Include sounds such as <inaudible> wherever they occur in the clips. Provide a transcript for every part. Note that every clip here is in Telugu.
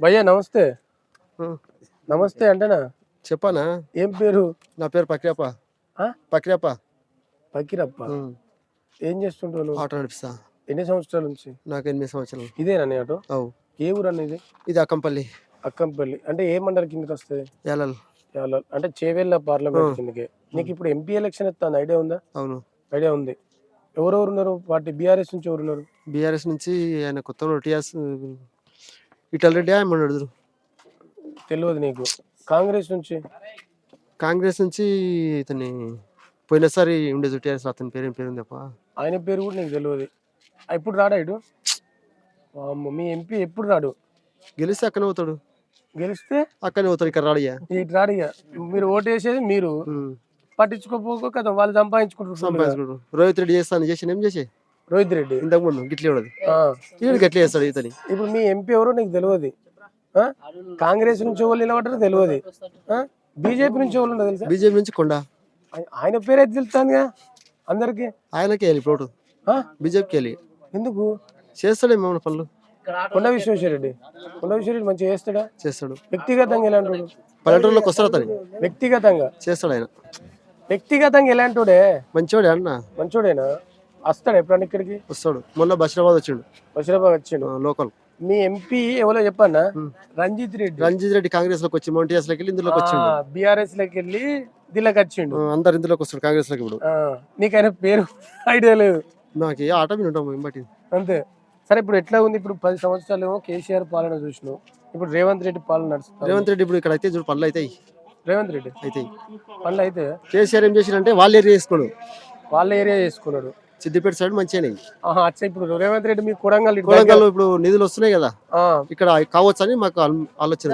భయ్యా నమస్తే. నమస్తే అంటేనా? చెప్పానా? ఏం పేరు? నా పేరు? పక్రియప్ప. పకీరప్ప ఉమ్, ఏం చేస్తుంటావు? నువ్వు? ఆటో నడిపిస్తా. ఎన్ని సంవత్సరాల నుంచి? నాకు ఎనిమిది సంవత్సరాలు. ఇదేనా నీ ఆటో? అవు. ఏ ఊరు అనేది ఇది అక్కంపల్లి. అక్కంపల్లి. అంటే ఏ మండలి కిందకి వస్తుంది? ఏలల్ యాల- అంటే చేవేళ్ళ పార్లమెంట్. కిందకి. నీకు ఇప్పుడు ఎంపీ ఎలక్షన్ ఇస్తాను ఐడియా ఉందా? అవును. ఐడియా ఉంది. ఎవరెవరు ఉన్నారు? పార్టీ బీఆర్ఎస్ నుంచి ఎవరు ఉన్నారు? బీఆర్ఎస్ నుంచి ఆయన కొత్త టీఆర్ఎస్ ఇటల్ రెడ్డి ఆయన నడుదురు తెలియదు నీకు. కాంగ్రెస్ నుంచి? కాంగ్రెస్ నుంచి ఇతని పోయినసారి ఉండేది టీఆర్ఎస్ అతని పేరు ఏం పేరు ఉందప్ప ఆయన పేరు కూడా నీకు తెలియదు ఆ, ఇప్పుడు రాడా ఇటు? వామ్మో, మీ ఎంపీ ఎప్పుడు రాడు? గెలిస్తే అక్కనే పోతాడు. గెలిస్తే? అక్కనే పోతాడు ఇక్కడ రాడియా ఇటు రాడు ఇక మీరు ఓటు వేసేది మీరు. పట్టించుకోపోక కదా వాళ్ళు సంపాదించుకుంటారు సంపాదించుకోడు రోహిత్ రెడ్డి చేస్తాను చేసి ఏం చేసే? రోహిత్ రెడ్డి. ఇంతకు ముందు గిట్లే ఉండదు ఆ, ఈడు గట్లే చేస్తాడు ఇతని. ఇప్పుడు మీ ఎంపీ ఎవరో నీకు తెలియదు ఆ? కాంగ్రెస్ నుంచి ఎవరు నిలబడ్డారో తెలియదు బీజేపీ నుంచి ఎవరు ఉండదు తెలుసా? బీజేపీ నుంచి కొండ. ఆయ- ఆయన పేరు అయితే తెలుస్తానుగా అందరికి. ఆయనకే వెళ్ళి ఇప్పుడు బీజేపీకి వెళ్ళి. ఎందుకు? చేస్తాడు ఏమన్నా పనులు? కొండ విశ్వేశ్వరరెడ్డి కొండ విశ్వేశ్వరరెడ్డి మంచిగా చేస్తాడా? చేస్తాడు. వ్యక్తిగతంగా ఎలాంటి పల్లెటూరులోకి వస్తాడు అతని. వ్యక్తిగతంగా. చేస్తాడు ఆయన. వ్యక్తిగతంగా ఎలాంటోడే మంచివాడే అన్న. మంచోడేనా? వస్తాడు ఎప్పుడన్నా ఇక్కడికి? వస్తాడు. మొన్న బషీరాబాద్ వచ్చిండు. బషీరాబాద్ వచ్చిండు. లోకల్. మీ ఎంపీ ఎవరో చెప్పన్నా. రంజిత్ రెడ్డి. రంజిత్ రెడ్డి కాంగ్రెస్లోకి వచ్చి మౌంటియాస్లోకి వెళ్ళి ఇందులోకి వచ్చిండు. బీఆర్ఎస్లోకి వెళ్ళి దీనికి వచ్చిండు. అందరు ఇందులోకి వస్తాడు కాంగ్రెస్లోకి ఇప్పుడు నీకైనా పేరు <laughs> ఐడియా లేదు. నాకు ఏ ఆట మీద ఉంటాము బట్టి అంతే. సరే ఇప్పుడు ఎట్లా ఉంది? ఇప్పుడు పది సంవత్సరాలు ఏమో కేసీఆర్ పాలన చూసినావు ఇప్పుడు రేవంత్ రెడ్డి పాలన నడుస్తుంది రేవంత్ రెడ్డి ఇప్పుడు ఇక్కడ అయితే చూడు పనులు అవుతాయి. రేవంత్ రెడ్డి? అవుతాయి. పనులు అయితే? కేసీఆర్ ఏం చేసిరంటే వాళ్ళు ఏరియా వేసుకోడు వాళ్ళ ఏరియా చేసుకున్నాడు సిద్దిపేట సైడ్ మంచిగానే. అచ్చా ఇప్పుడు రేవంత్ రెడ్డి మీ కొడంగల్ ఇటు కొడంగల్ ఇప్పుడు నిధులు వస్తున్నాయి కదా. ఇక్కడ కావచ్చు అని మాకు ఆల్- ఆలోచన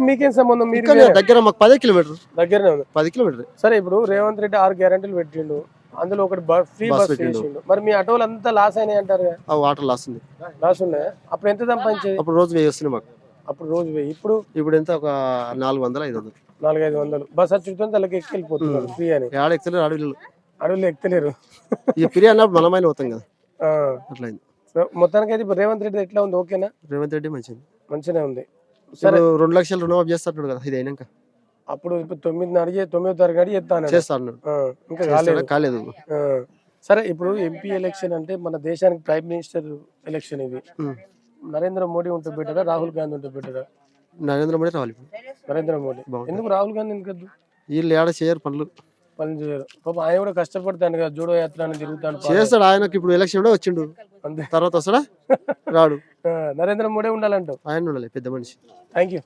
మీకేం సంబంధం? మీరు దగ్గర మాకు పదే కిలోమీటర్ దగ్గరనే ఉంది. పది కిలోమీటర్ సరే ఇప్పుడు రేవంత్ రెడ్డి ఆరు గ్యారెంటీలు పెట్టిండు. అందులో ఒకటి ఫ్రీ బస్. చేసిండు. మరి మీ ఆటోలు అంతా లాస్ అయినాయి అంటారు కదా ఆ వాటర్ లాస్ ఉంది. లాస్ ఉన్నాయా? అప్పుడు ఎంత సంపాదించేది? అప్పుడు రోజు వెయ్యి వస్తున్నాయి మాకు. అప్పుడు రోజు వెయ్యి. ఇప్పుడు ఇప్పుడు ఎంత? ఒక నాలుగు వందలు ఐదు వందలు. నాలుగైదు వందలు. బస్ వచ్చుతో తలకి ఎక్కి వెళ్ళిపోతున్నారు ఫ్రీ అని. ఏడ ఎక్కలేదు అడవిలో ఎక్కలేరు ఇక పిరి అన్నప్పుడు మనమైన పోతాం కదా. ఆ. అట్లా అయింది సో మొత్తానికి అయితే ఇప్పుడు రేవంత్ రెడ్డి ఎట్లా ఉంది? ఓకేనా? రేవంత్ రెడ్డి మంచిది. మంచిగానే ఉంది. సరే రెండు లక్షలు రుణమాఫీ చేస్తాడు కదా ఇది అయినాక. అప్పుడు ఇప్పుడు తొమ్మిది అడిగే తొమ్మిదో తారీఖు అడిగి చెప్తాను చేస్తా అన్నాడు. ఇంకా కాలేదు? కాలేదు. సరే ఇప్పుడు ఎంపీ ఎలక్షన్ అంటే మన దేశానికి ప్రైమ్ మినిస్టర్ ఎలక్షన్ ఇది. నరేంద్ర మోడీ ఉంటే బెటరా? రాహుల్ గాంధీ ఉంటే బెటరా? నరేంద్ర మోడీ రావాలి నరేంద్ర మోడీ. ఎందుకు రాహుల్ గాంధీ ఎందుకు వద్దు? వీళ్ళు ఏడ చేయరు పనులు. పని చేయరు పాపం ఆయన కూడా కష్టపడతాను కదా జూడో యాత్ర అని తిరుగుతాను. చేస్తాడు ఆయనకి ఇప్పుడు ఎలక్షన్ కూడా వచ్చిండు. అంతే. తర్వాత వస్తాడా? రాడు. నరేంద్ర మోడీ ఉండాలంటావు? ఆయన ఉండాలి పెద్ద మనిషి. Thank you